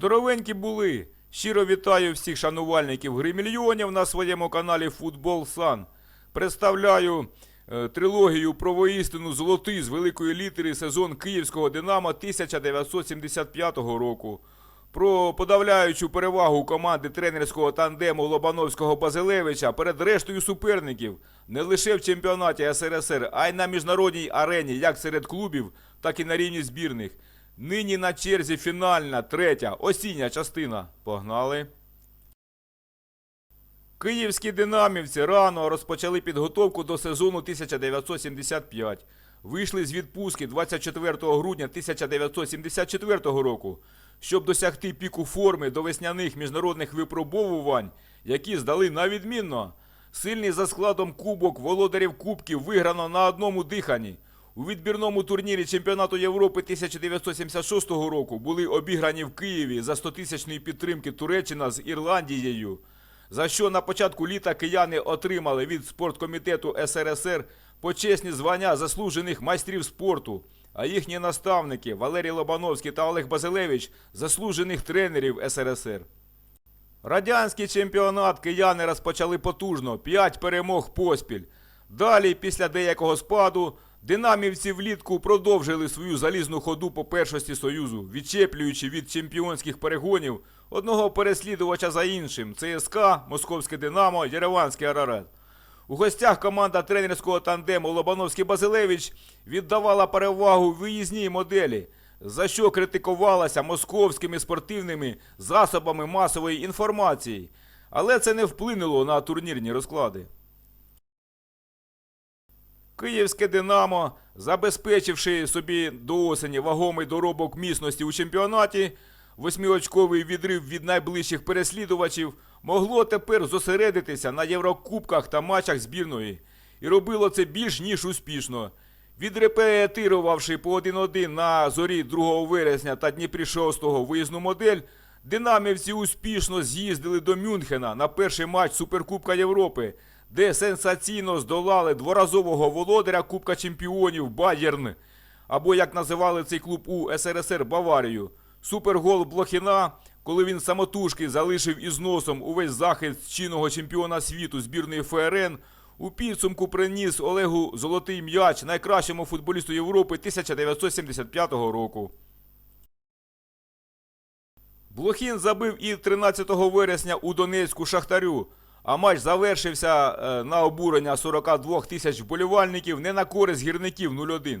Здоровенькі були. Щиро вітаю всіх шанувальників гри мільйонів на своєму каналі Футбол Сан. Представляю е, трилогію про воістину золотий з великої літери сезон Київського Динамо 1975 року. Про подавляючу перевагу команди тренерського тандему Лобановського Базилевича перед рештою суперників не лише в чемпіонаті СРСР, а й на міжнародній арені, як серед клубів, так і на рівні збірних. Нині на черзі фінальна, третя, осіння частина. Погнали. Київські динамівці рано розпочали підготовку до сезону 1975. Вийшли з відпустки 24 грудня 1974 року, щоб досягти піку форми до весняних міжнародних випробовувань, які здали на відмінно. Сильний за складом кубок володарів кубків виграно на одному диханні. У відбірному турнірі чемпіонату Європи 1976 року були обіграні в Києві за 100-тисячної підтримки Туреччина з Ірландією, за що на початку літа кияни отримали від спорткомітету СРСР почесні звання заслужених майстрів спорту, а їхні наставники Валерій Лобановський та Олег Базилевич заслужених тренерів СРСР. Радянський чемпіонат кияни розпочали потужно, 5 перемог поспіль. Далі, після деякого спаду, динамівці влітку продовжили свою залізну ходу по першості Союзу, відчеплюючи від чемпіонських перегонів одного переслідувача за іншим ЦСКА, Московське Динамо, Єреванський Арарат. У гостях команда тренерського тандему Лобановський Базилевич віддавала перевагу виїзній моделі, за що критикувалася московськими спортивними засобами масової інформації. Але це не вплинуло на турнірні розклади. Київське Динамо, забезпечивши собі до осені вагомий доробок міцності у чемпіонаті, восьмиочковий відрив від найближчих переслідувачів, могло тепер зосередитися на Єврокубках та матчах збірної. І робило це більш ніж успішно. Відрепетирувавши по 1-1 на зорі 2 вересня та Дніпрі 6 виїзну модель, динамівці успішно з'їздили до Мюнхена на перший матч Суперкубка Європи, де сенсаційно здолали дворазового володаря Кубка Чемпіонів Байерн, або як називали цей клуб у СРСР Баварію. Супергол Блохіна, коли він самотужки залишив із носом увесь захист чинного чемпіона світу збірної ФРН, у підсумку приніс Олегу золотий м'яч найкращому футболісту Європи 1975 року. Блохін забив і 13 вересня у Донецьку Шахтарю, а матч завершився е, на обурення 42 тисяч вболівальників не на користь гірників 0-1.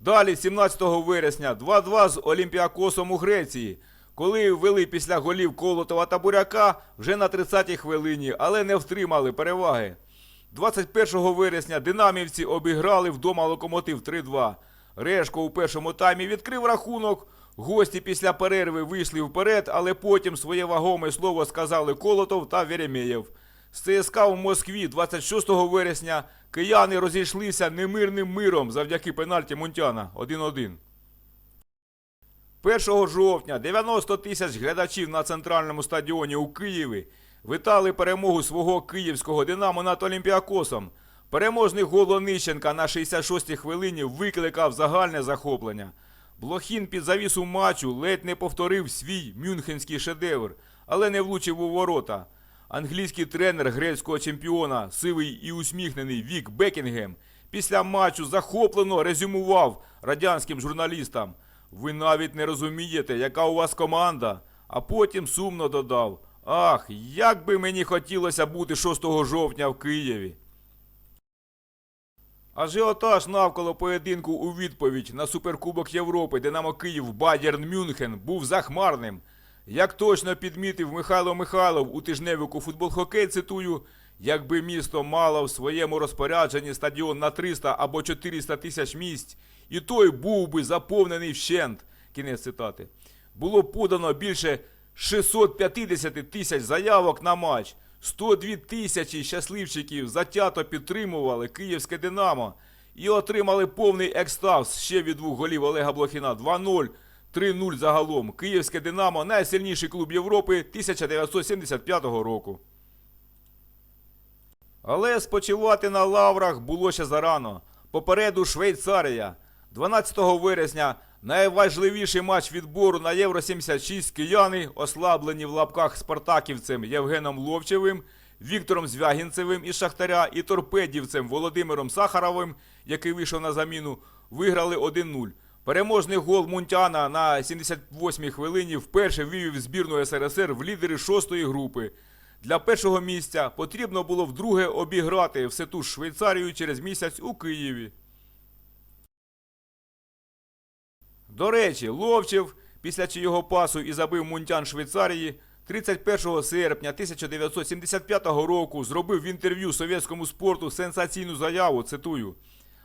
Далі, 17 вересня, 2-2 з Олімпіакосом у Греції, коли ввели після голів Колотова та Буряка вже на 30-й хвилині, але не втримали переваги. 21 вересня динамівці обіграли вдома локомотив 3-2. Решко у першому таймі відкрив рахунок. Гості після перерви вийшли вперед, але потім своє вагоме слово сказали Колотов та Веремєєв. З ЦСКА в Москві 26 вересня кияни розійшлися немирним миром завдяки пенальті Мунтяна 1-1. 1 жовтня 90 тисяч глядачів на центральному стадіоні у Києві вітали перемогу свого київського Динамо над Олімпіакосом. Переможний гол Онищенка на 66-й хвилині викликав загальне захоплення. Блохін під завісу матчу ледь не повторив свій мюнхенський шедевр, але не влучив у ворота. Англійський тренер грецького чемпіона, сивий і усміхнений Вік Бекінгем, після матчу захоплено резюмував радянським журналістам. Ви навіть не розумієте, яка у вас команда. А потім сумно додав: Ах, як би мені хотілося бути 6 жовтня в Києві. Ажіотаж навколо поєдинку у відповідь на Суперкубок Європи Динамо Київ Бадерн Мюнхен був захмарним. Як точно підмітив Михайло Михайлов у тижневику футбол хокей, цитую, якби місто мало в своєму розпорядженні стадіон на 300 або 400 тисяч місць, і той був би заповнений вщент. Кінець цитати. Було подано більше 650 тисяч заявок на матч. 102 тисячі щасливчиків затято підтримували київське Динамо і отримали повний екстаз ще від двох голів Олега Блохіна 2-0, 3-0 загалом. Київське Динамо найсильніший клуб Європи 1975 року. Але спочивати на лаврах було ще зарано. Попереду Швейцарія. 12 вересня Найважливіший матч відбору на Євро 76 кияни, ослаблені в лапках спартаківцем Євгеном Ловчевим, Віктором Звягінцевим із Шахтаря і торпедівцем Володимиром Сахаровим, який вийшов на заміну, виграли 1-0. Переможний гол Мунтяна на 78-й хвилині вперше вивів збірну СРСР в лідери шостої групи. Для першого місця потрібно було вдруге обіграти все ту ж Швейцарію через місяць у Києві. До речі, Ловчев, після чийого пасу і забив Мунтян Швейцарії, 31 серпня 1975 року зробив в інтерв'ю совєтському спорту сенсаційну заяву, цитую.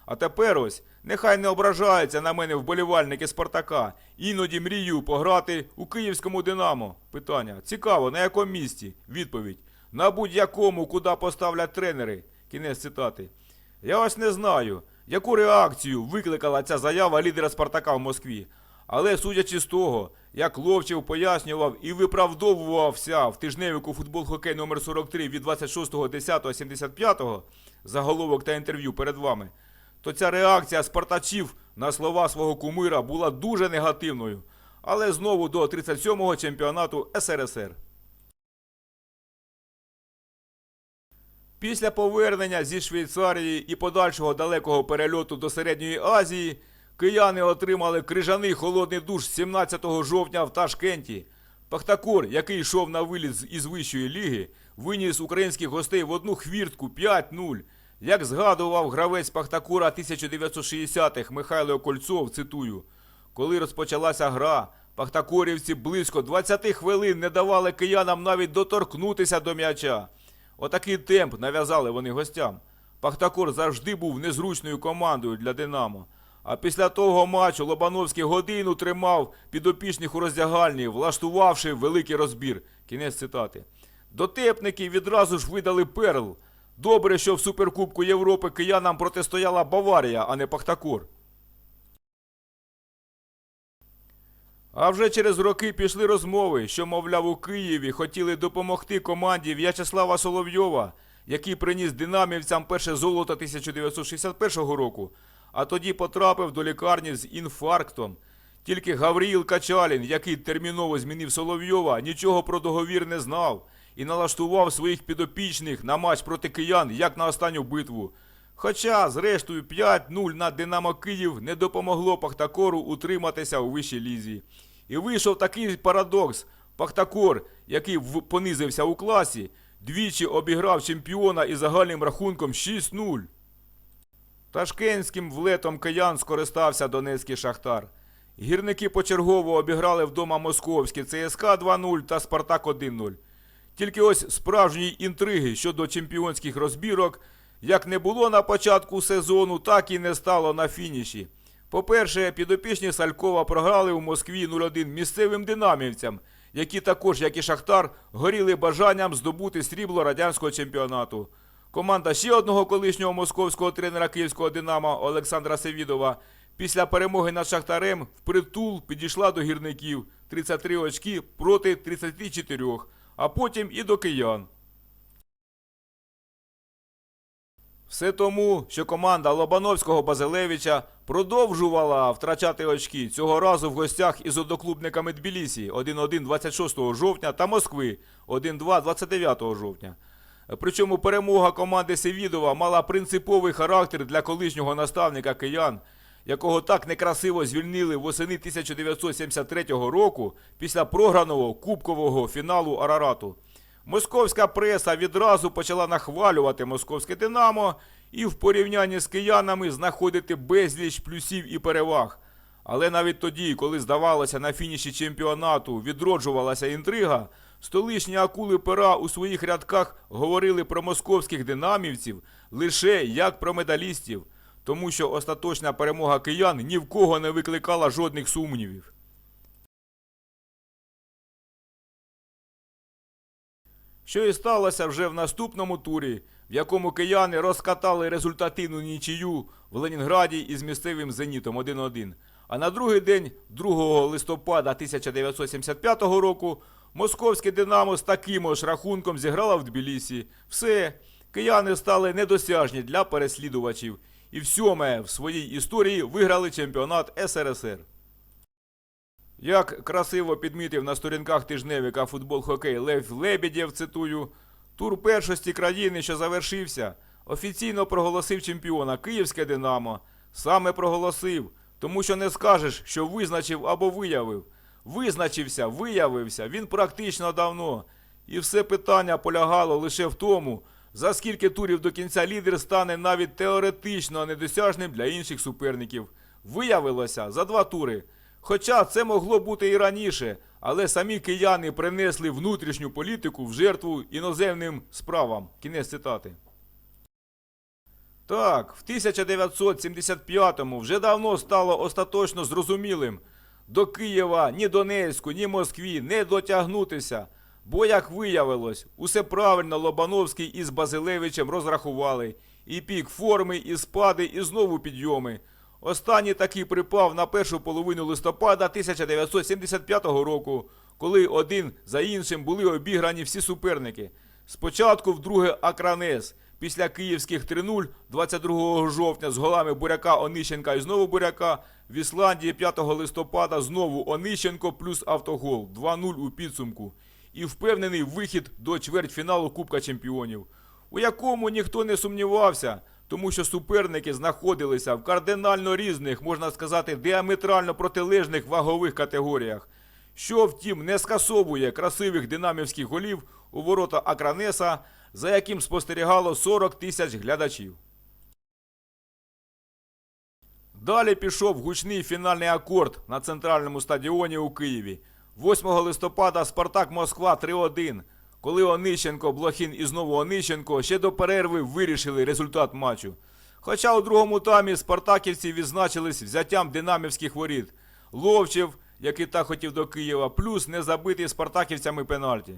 А тепер ось, нехай не ображаються на мене вболівальники Спартака. Іноді мрію пограти у київському Динамо. Питання. Цікаво, на якому місці? Відповідь. На будь-якому, куди поставлять тренери. Кінець цитати. Я ось не знаю, яку реакцію викликала ця заява лідера Спартака в Москві. Але судячи з того, як Ловчев пояснював і виправдовувався в тижневику футбол хокей номер 43 від 26.10.75, заголовок та інтерв'ю перед вами, то ця реакція спартачів на слова свого кумира була дуже негативною. Але знову до 37-го чемпіонату СРСР. Після повернення зі Швейцарії і подальшого далекого перельоту до Середньої Азії кияни отримали крижаний холодний душ 17 жовтня в Ташкенті. Пахтакор, який йшов на виліт із вищої ліги, виніс українських гостей в одну хвіртку 5-0. Як згадував гравець Пахтакура 1960-х Михайло Кольцов, цитую, коли розпочалася гра, пахтакорівці близько 20 хвилин не давали киянам навіть доторкнутися до м'яча. Отакий темп нав'язали вони гостям. Пахтакор завжди був незручною командою для Динамо. А після того матчу Лобановський годину тримав підопічних у роздягальні, влаштувавши великий розбір. Кінець цитати. Дотепники відразу ж видали перл. Добре, що в Суперкубку Європи киянам протистояла Баварія, а не Пахтакор. А вже через роки пішли розмови, що, мовляв, у Києві хотіли допомогти команді В'ячеслава Соловйова, який приніс динамівцям перше золото 1961 року, а тоді потрапив до лікарні з інфарктом. Тільки Гавріїл Качалін, який терміново змінив Соловйова, нічого про договір не знав і налаштував своїх підопічних на матч проти киян, як на останню битву. Хоча, зрештою, 5-0 на Динамо Київ не допомогло Пахтакору утриматися у вищій лізі. І вийшов такий парадокс. Пахтакор, який понизився у класі, двічі обіграв чемпіона із загальним рахунком 6-0. Ташкентським влетом киян скористався Донецький Шахтар. Гірники почергово обіграли вдома московські ЦСКА 2-0 та Спартак 1-0. Тільки ось справжньої інтриги щодо чемпіонських розбірок як не було на початку сезону, так і не стало на фініші. По-перше, підопічні Салькова програли у Москві 0-1 місцевим динамівцям, які також, як і Шахтар, горіли бажанням здобути срібло радянського чемпіонату. Команда ще одного колишнього московського тренера київського Динамо Олександра Севідова після перемоги над Шахтарем впритул підійшла до гірників 33 очки проти 34, а потім і до киян. Все тому, що команда Лобановського Базилевича продовжувала втрачати очки цього разу в гостях із одноклубниками Тбілісі 1-1 26 жовтня та Москви 1-2 29 жовтня. Причому перемога команди Севідова мала принциповий характер для колишнього наставника киян, якого так некрасиво звільнили восени 1973 року після програного кубкового фіналу Арарату. Московська преса відразу почала нахвалювати московське Динамо і в порівнянні з киянами знаходити безліч плюсів і переваг. Але навіть тоді, коли здавалося на фініші чемпіонату відроджувалася інтрига, столичні акули пера у своїх рядках говорили про московських динамівців лише як про медалістів, тому що остаточна перемога киян ні в кого не викликала жодних сумнівів. Що і сталося вже в наступному турі, в якому кияни розкатали результативну нічию в Ленінграді із місцевим зенітом 1-1. А на другий день, 2 листопада 1975 року, московське Динамо з таким ж рахунком зіграло в Тбілісі. Все, кияни стали недосяжні для переслідувачів і в сьоме в своїй історії виграли чемпіонат СРСР. Як красиво підмітив на сторінках тижневика футбол хокей Лев Лебедєв, цитую, тур першості країни, що завершився, офіційно проголосив чемпіона Київське Динамо. Саме проголосив, тому що не скажеш, що визначив або виявив. Визначився, виявився, він практично давно. І все питання полягало лише в тому, за скільки турів до кінця лідер стане навіть теоретично недосяжним для інших суперників. Виявилося за два тури. Хоча це могло бути і раніше, але самі кияни принесли внутрішню політику в жертву іноземним справам. Кінець цитати. Так, в 1975-му вже давно стало остаточно зрозумілим. До Києва, ні Донецьку, ні Москві не дотягнутися. Бо, як виявилось, усе правильно Лобановський із Базилевичем розрахували. І пік форми, і спади, і знову підйоми. Останній таки припав на першу половину листопада 1975 року, коли один за іншим були обіграні всі суперники. Спочатку вдруге Акранес, після київських 3-0 22 жовтня з голами Буряка Онищенка і знову Буряка. В Ісландії 5 листопада знову Онищенко плюс автогол 2-0 у підсумку. І впевнений вихід до чвертьфіналу Кубка Чемпіонів, у якому ніхто не сумнівався, тому що суперники знаходилися в кардинально різних, можна сказати, діаметрально протилежних вагових категоріях, що, втім, не скасовує красивих динамівських голів у ворота Акранеса, за яким спостерігало 40 тисяч глядачів. Далі пішов гучний фінальний акорд на центральному стадіоні у Києві. 8 листопада Спартак Москва 3-1. Коли Онищенко, Блохін і знову Онищенко ще до перерви вирішили результат матчу. Хоча у другому таймі спартаківці відзначились взяттям динамівських воріт. Ловчев, який так хотів до Києва, плюс не забитий спартаківцями пенальті.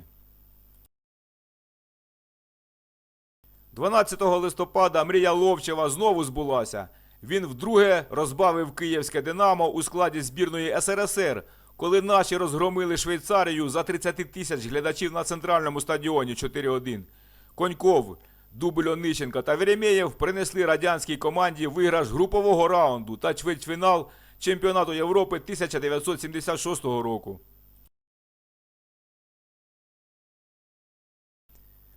12 листопада мрія Ловчева знову збулася. Він вдруге розбавив київське Динамо у складі збірної СРСР, коли наші розгромили Швейцарію за 30 тисяч глядачів на центральному стадіоні 4-1. Коньков, Дубль Онищенка та Веремєєв принесли радянській команді виграш групового раунду та чвертьфінал чемпіонату Європи 1976 року.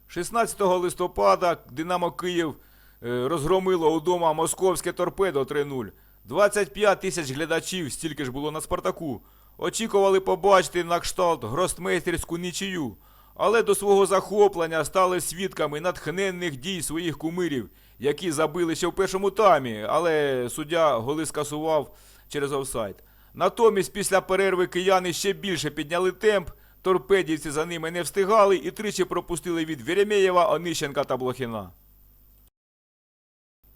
16 листопада Динамо Київ е, розгромило удома московське торпедо 3-0. 25 тисяч глядачів, стільки ж було на Спартаку. Очікували побачити на кшталт гросмейстерську нічию, але до свого захоплення стали свідками натхненних дій своїх кумирів, які забили ще в першому таймі, але суддя голи скасував через офсайд. Натомість після перерви кияни ще більше підняли темп, торпедівці за ними не встигали і тричі пропустили від Веремєєва, Онищенка та Блохіна.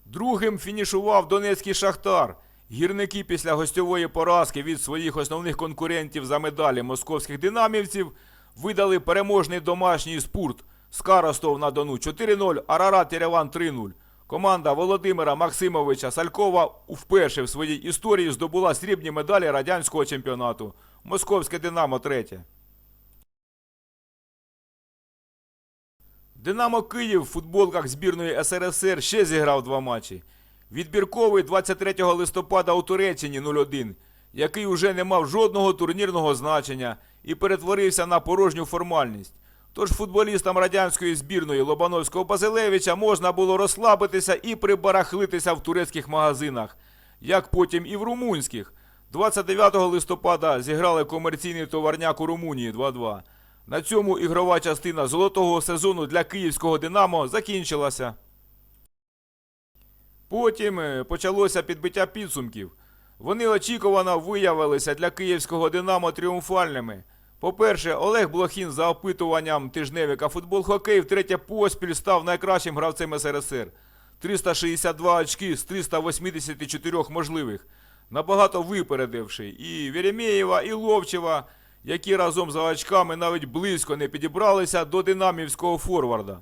Другим фінішував Донецький Шахтар. Гірники після гостьової поразки від своїх основних конкурентів за медалі московських динамівців видали переможний домашній спорт Скаростов на Дону 4-0, Арарат Єреван 3-0. Команда Володимира Максимовича Салькова вперше в своїй історії здобула срібні медалі радянського чемпіонату. Московське Динамо третє. Динамо Київ в футболках збірної СРСР ще зіграв два матчі. Відбірковий 23 листопада у Туреччині 0-1, який уже не мав жодного турнірного значення і перетворився на порожню формальність. Тож футболістам радянської збірної Лобановського Базилевича можна було розслабитися і прибарахлитися в турецьких магазинах, як потім і в румунських. 29 листопада зіграли комерційний товарняк у Румунії 2-2. На цьому ігрова частина золотого сезону для київського Динамо закінчилася. Потім е, почалося підбиття підсумків. Вони очікувано виявилися для київського Динамо тріумфальними. По-перше, Олег Блохін за опитуванням тижневика футбол хокей втретє поспіль став найкращим гравцем СРСР. 362 очки з 384 можливих, набагато випередивши і Веремєєва, і Ловчева, які разом за очками навіть близько не підібралися до динамівського форварда.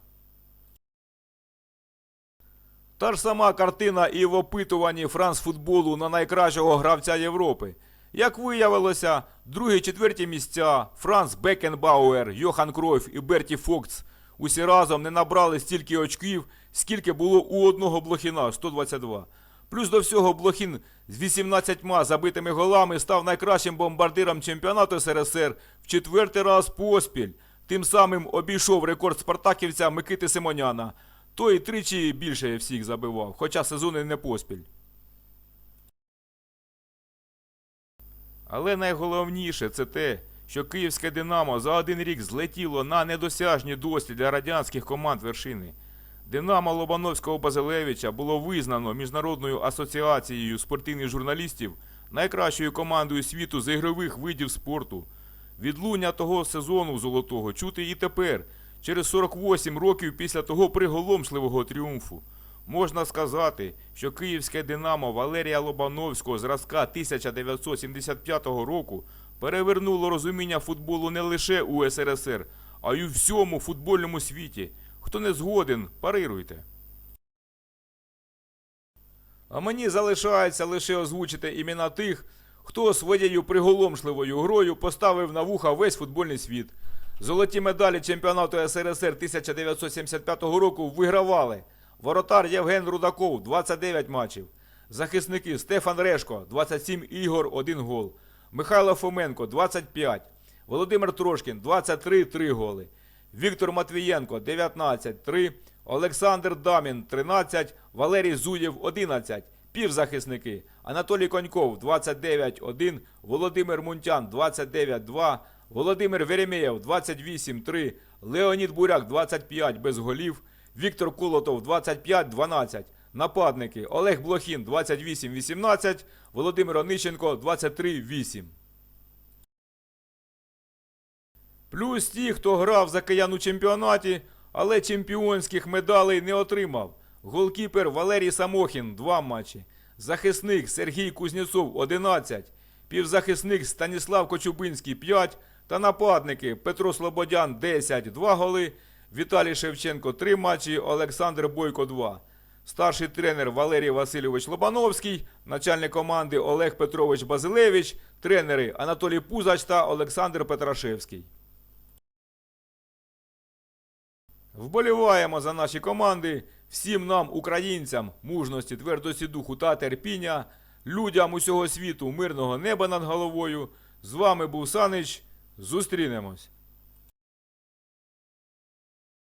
Та ж сама картина і в опитуванні францфутболу на найкращого гравця Європи. Як виявилося, другі-четверті місця Франц Бекенбауер, Йохан Кройф і Берті Фокц усі разом не набрали стільки очків, скільки було у одного Блохіна 122. Плюс до всього Блохін з 18 забитими голами став найкращим бомбардиром чемпіонату СРСР в четвертий раз поспіль. Тим самим обійшов рекорд спартаківця Микити Симоняна. Той тричі більше всіх забивав, хоча сезони не поспіль. Але найголовніше це те, що київське Динамо за один рік злетіло на недосяжні досі для радянських команд вершини. Динамо Лобановського Базилевича було визнано Міжнародною асоціацією спортивних журналістів найкращою командою світу з ігрових видів спорту. Відлуння того сезону золотого чути і тепер, через 48 років після того приголомшливого тріумфу. Можна сказати, що київське Динамо Валерія Лобановського зразка 1975 року перевернуло розуміння футболу не лише у СРСР, а й у всьому футбольному світі. Хто не згоден, парируйте. А мені залишається лише озвучити імена тих, хто своєю приголомшливою грою поставив на вуха весь футбольний світ. Золоті медалі чемпіонату СРСР 1975 року вигравали. Воротар Євген Рудаков 29 матчів. Захисники Стефан Решко 27 ігор, 1 гол. Михайло Фоменко 25. Володимир Трошкін 23 3 голи. Віктор Матвієнко 19 3. Олександр Дамін 13. Валерій Зуєв 11. Півзахисники. Анатолій Коньков 29 1. Володимир Мунтян 29 2. Володимир Веремєєв 28 3. Леонід Буряк 25 без голів. Віктор Колотов 25-12. Нападники Олег Блохін 28-18. Володимир Онищенко 23-8. Плюс ті, хто грав за киян у чемпіонаті, але чемпіонських медалей не отримав. Голкіпер Валерій Самохін 2 матчі. Захисник Сергій Кузнєцов 11. Півзахисник Станіслав Кочубинський 5. Та нападники Петро Слободян 10, 2 голи. Віталій Шевченко 3 матчі, Олександр Бойко 2. Старший тренер Валерій Васильович Лобановський, начальник команди Олег Петрович Базилевич, тренери Анатолій Пузач та Олександр Петрашевський. Вболіваємо за наші команди, всім нам, українцям, мужності, твердості духу та терпіння, людям усього світу, мирного неба над головою. З вами був Санич. Зустрінемось.